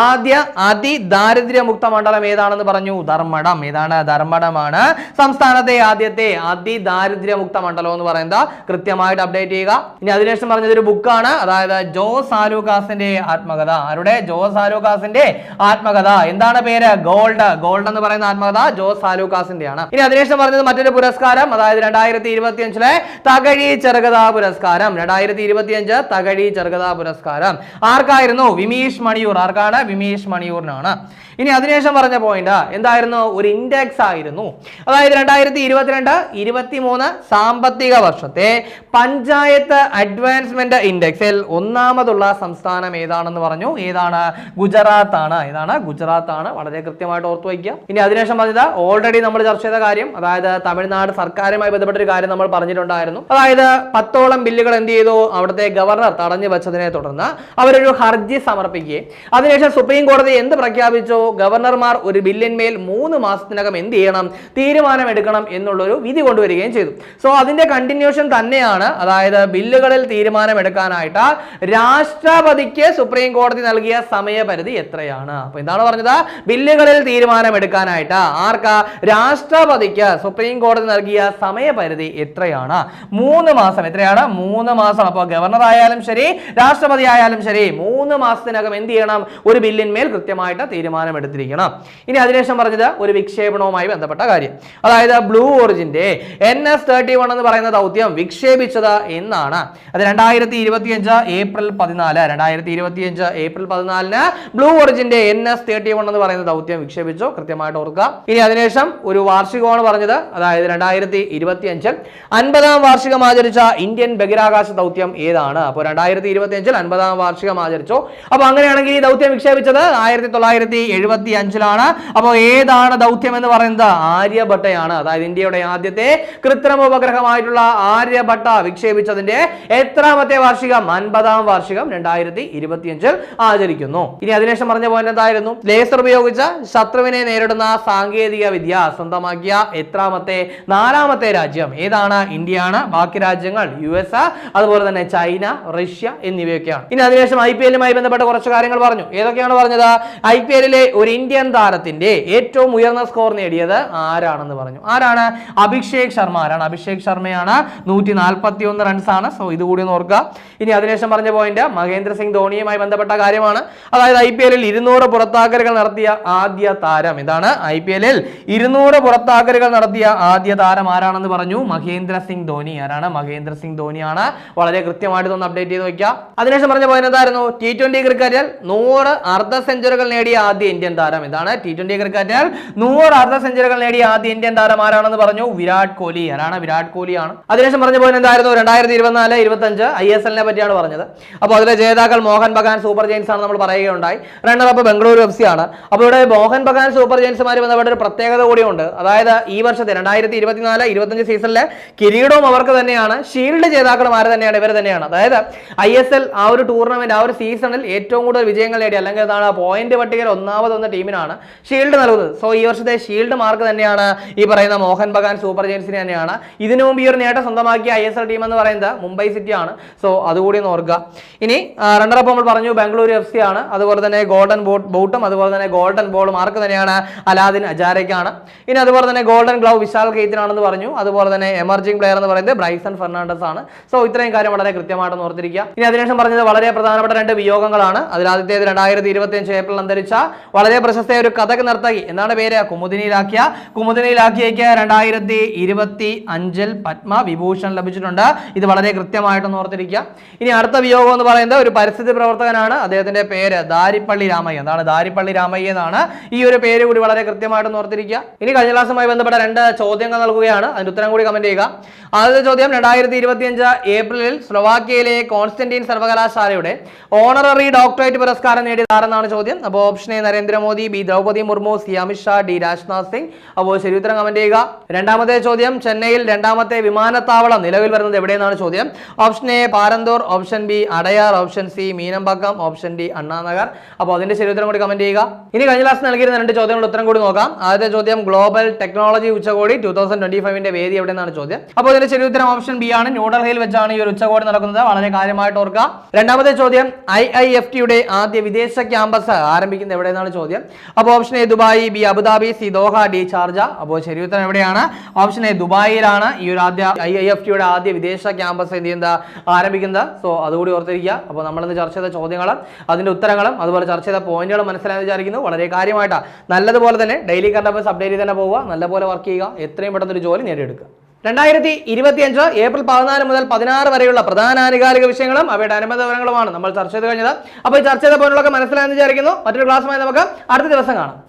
ആദ്യ അതിദാരിദ്ര്യമുക്ത മണ്ഡലം ഏതാണെന്ന് പറഞ്ഞു. ധർമ്മടം. ഏതാണ് ധർമ്മടമാണ്. സംസ്ഥാനത്തെ ആദ്യത്തെ അതിദാരിദ്ര്യമുക്ത മണ്ഡലം എന്ന് പറയുന്നത് കൃത്യമായിട്ട് അപ്ഡേറ്റ് ചെയ്യുക. ഇനി അതിനുശേഷം പറഞ്ഞത് ഒരു ബുക്കാണ് അതായത് ജോസ് ആലൂക്കാസിന്റെ ആത്മകഥ. ആരുടെ? ജോസ് ആലൂക്കാസിന്റെ ആത്മകഥ. എന്താണ് പേര്? ഗോൾഡ്. ഗോൾഡ് എന്ന് പറയുന്ന ആത്മകഥ ജോസ് ആലൂക്കാസിന്റെ ആണ് ഇനി അതിനുശേഷം പറഞ്ഞത് മറ്റൊരു പുരസ്കാരം. അതായത് രണ്ടായിരത്തി ഇരുപത്തി അഞ്ചിലെ തകഴി ചെറുകഥാ പുരസ്കാരം. രണ്ടായിരത്തി ഇരുപത്തി അഞ്ച് തകഴി ചെറുകഥാ പുരസ്കാരം. ആർക്കായിരുന്നു? വിമീഷ് മണിയൂർ. ആർക്കാണ്? വിമീഷ് മണിയൂറിനാണ്. ഇനി അതിനുശേഷം പറഞ്ഞ പോയിന്റ് എന്തായിരുന്നു? ഒരു ഇൻഡെക്സ് ആയിരുന്നു. അതായത് രണ്ടായിരത്തി ഇരുപത്തിരണ്ട് ഇരുപത്തി മൂന്ന് സാമ്പത്തിക വർഷത്തെ പഞ്ചായത്ത് അഡ്വാൻസ്മെന്റ് ഇൻഡെക്സിൽ ഒന്നാമതുള്ള സംസ്ഥാനം ഏതാണെന്ന് പറഞ്ഞു. ഏതാണ്? ഗുജറാത്ത് ആണ് ഏതാണ്? ഗുജറാത്ത് ആണ് വളരെ കൃത്യമായിട്ട് ഓർത്തു വയ്ക്കുക. ഇനി അതിനുശേഷം പറഞ്ഞത് ഓൾറെഡി നമ്മൾ ചർച്ച ചെയ്ത കാര്യം അതായത് തമിഴ്നാട് സർക്കാരുമായി ബന്ധപ്പെട്ട ഒരു കാര്യം നമ്മൾ പറഞ്ഞിട്ടുണ്ടായിരുന്നു. അതായത് പത്തോളം ബില്ലുകൾ എന്ത് ചെയ്തു? അവിടുത്തെ ഗവർണർ തടഞ്ഞു വെച്ചതിനെ തുടർന്ന് അവരൊരു ഹർജി സമർപ്പിക്കുകയും അതിനുശേഷം സുപ്രീം കോടതി എന്ത് പ്രഖ്യാപിച്ചു? ഗവർണർമാർ ഒരു ബില്ലിന്മേൽ മൂന്ന് മാസത്തിനകം എന്ത് ചെയ്യണം? തീരുമാനമെടുക്കണം എന്നുള്ളൊരു വിധി കൊണ്ടുവരികയും ചെയ്തു. സോ അതിന്റെ കണ്ടിന്യൂഷൻ തന്നെയാണ്. അതായത് ബില്ലുകളിൽ തീരുമാനമെടുക്കാനായിട്ട് രാഷ്ട്രപതിക്ക് സുപ്രീം കോടതി നൽകിയ സമയപരിധി എത്രയാണ്? അപ്പൊ എന്താണ് പറഞ്ഞത്? ബില്ലുകളിൽ തീരുമാനമെടുക്കാനായിട്ട് ആർക്കാ? രാഷ്ട്രപതിക്ക് സുപ്രീം കോടതി നൽകിയ സമയപരിധി എത്രയാണ്? മൂന്ന് മാസം. എത്രയാണ്? മൂന്ന് മാസം. അപ്പോൾ ഗവർണർ ആയാലും ശരി രാഷ്ട്രപതി ആയാലും ശരി മൂന്ന് മാസത്തിനകം എന്ത് ചെയ്യണം? ഒരു ബില്ലിന്മേൽ കൃത്യമായിട്ട് തീരുമാനമെടുത്തിരിക്കണം. ഇനി അതിനുശേഷം പറഞ്ഞത് ഒരു വിക്ഷേപണവുമായി ബന്ധപ്പെട്ട കാര്യം. അതായത് ബ്ലൂ ഓറിജിന്റെ എൻ എസ് തേർട്ടി വൺ എന്ന് പറയുന്ന ദൗത്യം വിക്ഷേപിച്ചത് എന്നാണ്. അത് രണ്ടായിരത്തി ഇരുപത്തിയഞ്ച് ഏപ്രിൽ പതിനാല് രണ്ടായിരത്തി ഇരുപത്തിയഞ്ച് ഏപ്രിൽ പതിനാലിന് ബ്ലൂ ഒറിജിന്റെ എൻ എസ് തേർട്ടി വൺ എന്ന് പറയുന്ന ദൗത്യം വിക്ഷേപിച്ചു. കൃത്യമായിട്ട് ഓർക്കുക. ഇനി അതിനുശേഷം ഒരു വാർഷികമാണ് പറഞ്ഞത്. അതായത് രണ്ടായിരത്തി ഇരുപത്തി അഞ്ചിൽ അൻപതാം വാർഷികം ആചരിച്ച ഇന്ത്യൻ ബഹിരാകാശ ദൗത്യം ഏതാണ്? അപ്പോൾ രണ്ടായിരത്തി ഇരുപത്തി അഞ്ചിൽ അൻപതാം വാർഷികം ആചരിച്ചു. അപ്പോൾ അങ്ങനെയാണെങ്കിൽ ഈ ദൗത്യം വിക്ഷേപിച്ചത് ആയിരത്തി തൊള്ളായിരത്തി എഴുപത്തി അഞ്ചിലാണ് അപ്പോൾ ഏതാണ് ദൗത്യം എന്ന് പറയുന്നത്? ആര്യഭട്ടയാണ്. അതായത് ഇന്ത്യയുടെ ആദ്യത്തെ കൃത്രിമ ഉപഗ്രഹമായിട്ടുള്ള ആര്യഭട്ട വിക്ഷേപിച്ചതിന്റെ എത്രാമത്തെ വാർഷികം? അൻപതാം വാർഷികം രണ്ടായിരത്തി ഇരുപത്തിയഞ്ചിൽ ആചരിക്കുന്നു. ഇനി അതിനുശേഷം പറഞ്ഞ പോയിന്റ് എന്തായിരുന്നു? ലേസർ ഉപയോഗിച്ച ശത്രുവിനെ നേരിടുന്ന സാങ്കേതിക വിദ്യ സ്വന്തമാക്കിയ എത്രാമത്തെ നാലാമത്തെ രാജ്യം ഏതാണ്? ഇന്ത്യയാണ്. ബാക്കി രാജ്യങ്ങൾ യു എസ് അതുപോലെ തന്നെ ചൈന റഷ്യ എന്നിവയൊക്കെയാണ്. ഇനി അതിനുശേഷം ഐ പി എല്ലുമായി ബന്ധപ്പെട്ട കുറച്ച് കാര്യങ്ങൾ പറഞ്ഞു. ഏതൊക്കെയാണ് പറഞ്ഞത്? ഐ പി എല്ലിലെ ഒരു ഇന്ത്യൻ താരത്തിന്റെ ഏറ്റവും ഉയർന്ന സ്കോർ നേടിയത് ആരാണെന്ന് പറഞ്ഞു. ആരാണ്? അഭിഷേക് ശർമ്മ ആരാണ്? അഭിഷേക് ശർമ്മയാണ് നൂറ്റി നാൽപ്പത്തി ഒന്ന് റൺസ് ആണ്. സോ ഇതുകൂടി ഒന്ന് ഓർക്കുക. ഇനി അതിനുശേഷം പറഞ്ഞ പോയിന്റ് മഹേന്ദ്ര സിംഗ് ധോണിയുമായി ബന്ധപ്പെട്ട കാര്യമാണ്. അതായത് ഐ പി എല്ലിൽ ഇരുന്നൂറ് പുറത്താക്കലുകൾ നടത്തിയ ആദ്യ താരം ഇതാണ് ഐ പി എല്ലിൽ ഇരുന്നൂറ് പുറത്താക്കലുകൾ നടത്തിയ ആദ്യ താരം ആരാണെന്ന് പറഞ്ഞു? മഹേന്ദ്ര സിംഗ് ധോണി. ആരാണ്? മഹേന്ദ്ര സിംഗ് ധോണിയാണ്. വളരെ കൃത്യമായിട്ട് ഒന്ന് അപ്ഡേറ്റ് ചെയ്ത് വെക്കുക. അതിനുശേഷം പറഞ്ഞ പോയിന്റ് എന്തായിരുന്നു? ടി ട്വന്റി ക്രിക്കറ്റിൽ നൂറ് അർദ്ധ സെഞ്ചുറികൾ നേടിയ ആദ്യ ഇന്ത്യൻ താരം ഇതാണ് ടി ട്വന്റി ക്രിക്കറ്റിൽ നൂറ് അർദ്ധ സെഞ്ചുറികൾ നേടിയ ആദ്യ ഇന്ത്യൻ താരം ആരാണെന്ന് പറഞ്ഞു? വിരാട് കോഹ്ലി. ആരാണ്? വിരാട് കോഹ്ലിയാണ്. അതിനുശേഷം പറഞ്ഞ പോയിന്റ് എന്തായിരുന്നു? രണ്ടായിരത്തി ഇരുപത്തിനാല് ഇരുപത്തഞ്ച് ഐ എസ് എല്ലിനെ പറ്റിയാണ് പറഞ്ഞത്. അപ്പോൾ അതിലെ ജേതാക്കൾ മോഹൻ ബഗാൻ സൂപ്പർ ജെയിൻസ് ആണ് നമ്മൾ പറയുകയുണ്ടായി. Runner up Bengaluru F C ആണ്. അപ്പോൾ ഇവിടെ മോഹൻ ബഗാൻ സൂപ്പർ ജെയിൻസുമായി ബന്ധപ്പെട്ട ഒരു പ്രത്യേകത കൂടിയുണ്ട്. അതായത് ഈ വർഷത്തെ രണ്ടായിരത്തി ഇരുപത്തിനാല് ഇരുപത്തഞ്ച് സീസണിലെ കിരീടവും അവർക്ക് തന്നെയാണ്. ഷീൽഡ് ജേതാക്കളും ആര് തന്നെയാണ്? ഇവർ തന്നെയാണ്. അതായത് ഐ എസ് എൽ ആ ഒരു ടൂർണമെന്റ് ആ ഒരു സീസണിൽ ഏറ്റവും കൂടുതൽ വിജയങ്ങൾ നേടി. അല്ലെങ്കിൽ എന്താണ് പോയിന്റ് പട്ടികയിൽ ഒന്നാമത് വന്ന ടീമിനാണ് ഷീൽഡ് നൽകുന്നത്. സോ ഈ വർഷത്തെ ഷീൽഡ് മാർക്ക് തന്നെയാണ് ഈ പറയുന്ന മോഹൻ ബഗാൻ സൂപ്പർ ജെയിൻസിന് തന്നെയാണ്. ഇതിനു മുമ്പ് ഈ ഒരു നേട്ടം സ്വന്തമാക്കിയ സ്വന്തമാക്കിയ ഐ എസ് എൽ ടീം എന്ന് പറയുന്നത് മുംബൈ സിറ്റി ആണ്. സോ അതുകൂടി ഒന്ന് ഓർക്കുക. ഇനി റണ്ണറപ്പ് നമ്മൾ പറഞ്ഞു ബാംഗ്ലൂർ എഫ് സി ആണ്. അതുപോലെ തന്നെ ഗോൾഡൻ ബോട്ട് ബോട്ടും അതുപോലെ തന്നെ ഗോൾഡൻ ബോളും ആർക്ക് തന്നെയാണ്? അലാദിൻ അജാരയ്ക്കാണ്. ഇനി അതുപോലെ തന്നെ ഗോൾഡൻ ഗ്ലൗ വിശാൽ കെയ്ത്തിനാണെന്ന് പറഞ്ഞു. അതുപോലെ തന്നെ എമർജിംഗ് പ്ലെയർ എന്ന് പറയുന്നത് ബ്രൈസൺ ഫെർണാണ്ടസ് ആണ്. സോ ഇത്രയും കാര്യം വളരെ കൃത്യമായിട്ട് ഓർത്തിരിക്കുക. ഇനി അതിനുശേഷം പറഞ്ഞത് വളരെ പ്രധാനപ്പെട്ട രണ്ട് വിയോഗങ്ങളാണ്. അതിൽ ആദ്യത്തേത് രണ്ടായിരത്തി ഇരുപത്തി അഞ്ച് ഏപ്രിൽ അന്തരിച്ച വളരെ പ്രശസ്തയ ഒരു കഥക് നർത്തകി. എന്താണ് പേര്? കുമുദിനിയിലാക്കിയ കുമുദിനിയിലാക്കിയേക്ക് രണ്ടായിരത്തി ഇരുപത്തി അഞ്ചിൽ പത്മ വിഭൂഷൺ ലഭിച്ചിട്ടുണ്ട്. ഇത് വളരെ കൃത്യമായിട്ടൊന്ന് ഓർത്തിരിക്കുക. ഇനി അടുത്ത വിയോഗം എന്ന് പറയുന്നത് ഒരു പരിസ്ഥിതി പ്രവർത്തകനാണ്. അദ്ദേഹത്തിന്റെ പേര് ദാരിപ്പള്ളി രാമയ്യ. എന്താണ് ദാരിപ്പള്ളി രാമയ്യ എന്നാണ് ഈ ഒരു പേര് കൂടി വളരെ കൃത്യമായിട്ടൊന്ന് ഓർത്തിരിക്കുക. ഇനി കഴിഞ്ഞ ക്ലാസ്സുമായി ബന്ധപ്പെട്ട രണ്ട് ചോദ്യങ്ങൾ നൽകുകയാണ്. അതിന് ഉത്തരം കൂടി കമന്റ് ചെയ്യുക. ആദ്യത്തെ ചോദ്യം രണ്ടായിരത്തി ഇരുപത്തിയഞ്ച് ഏപ്രിലിൽ സ്ലൊവാക്യയിലെ കോൺസ്റ്റന്റീൻ സർവകലാശാലയുടെ ഓണററി ഡോക്ടറേറ്റ് പുരസ്കാരം നേടിയ ആരെന്നാണ് ചോദ്യം? അപ്പോൾ option A Narendra Modi B Droupadi Murmu C Amit Shah D Rajnath Singh. അപ്പോൾ ശരി ഉത്തരം കമന്റ് ചെയ്യുക. രണ്ടാമത്തെ ചോദ്യം ചെന്നൈയിൽ രണ്ടാമത്തെ വിമാനത്താവളം നിലവിൽ വരുന്നത് എവിടെയെന്നാണ് ചോദ്യം? Option A Parandur option B Adyar. Option C Meenambakkam option D Anna Nagar. അപ്പോൾ അതിന്റെ ശരി ഉത്തരം കൂടി കമന്റ് ചെയ്യുക. ഇനി കഴിഞ്ഞ ക്ലാസ് നൽകിയിരുന്ന രണ്ട് ചോദ്യങ്ങളുടെ ഉത്തരം കൂടി നോക്കാം. ആദ്യത്തെ ചോദ്യം ഗ്ലോബൽ ടെക്നോളജി ഉച്ചകോടി ടൂ തൗസൻഡ് ട്വന്റി ഫൈവിന്റെ വേദി എവിടെയെന്നാണ് ചോദ്യം? അപ്പോൾ ശരി ഉത്തരം ഓപ്ഷൻ ബി ആണ്. ന്യൂഡൽഹിയിൽ വെച്ചാണ് ഈ ഒരു ഉച്ചകോടി നടക്കുന്നത്. വളരെ കാര്യമായിട്ട് ഓർക്കുക. രണ്ടാമത്തെ ചോദ്യം ഐ ഐ എഫ് ടിയുടെ ആദ്യ വിദേശ ക്യാമ്പസ് ആരംഭിക്കുന്നത് എവിടെയെന്നാണ് ചോദ്യം? അപ്പോൾ option A Dubai B Abu Dhabi C Doha D Sharjah അപ്പോൾ ശരി ഉത്തരം എവിടെയാണ്? ഓപ്ഷൻ എ ദുബായിലാണ് ഈ ഒരു ആദ്യ ഐ ഐ എഫ് ടിയുടെ ആദ്യ വിദേശ ക്യാമ്പസ് എന്ത് ചെയ്യുന്നത് ആരംഭിക്കുന്നത്? സോ അതുകൂടി ഓർത്തിരിക്കുക. അപ്പോൾ നമ്മളിന്ന് ചർച്ച ചെയ്ത ചോദ്യങ്ങളും അതിന്റെ ഉത്തരങ്ങളും അതുപോലെ ചർച്ച ചെയ്ത പോയിന്റുകളും മനസ്സിലായെന്ന് വിചാരിക്കുന്നു. വളരെ കാര്യമായിട്ടാണ് നല്ലതുപോലെ തന്നെ ഡെയിലി കറണ്ട് അഫേഴ്സ് അപ്ഡേറ്റ് ചെയ്ത് തന്നെ പോവുക. നല്ലപോലെ വർക്ക് ചെയ്യുക. എത്രയും പെട്ടെന്ന് ഒരു ജോലി നേടിയെടുക്കുക. രണ്ടായിരത്തി ഇരുപത്തിയഞ്ച് ഏപ്രിൽ പതിനാല് മുതൽ പതിനാറ് വരെയുള്ള പ്രധാന ആനുകാലിക വിഷയങ്ങളും അവയുടെ അനുബന്ധ വിവരങ്ങളുമാണ് നമ്മൾ ചർച്ച ചെയ്ത് കഴിഞ്ഞത്. അപ്പോൾ ഈ ചർച്ച ചെയ്ത പോലുള്ളതൊക്കെ മനസ്സിലായെന്ന് വിചാരിക്കുന്നു. മറ്റൊരു ക്ലാസ്സുമായി നമുക്ക് അടുത്ത ദിവസം കാണാം.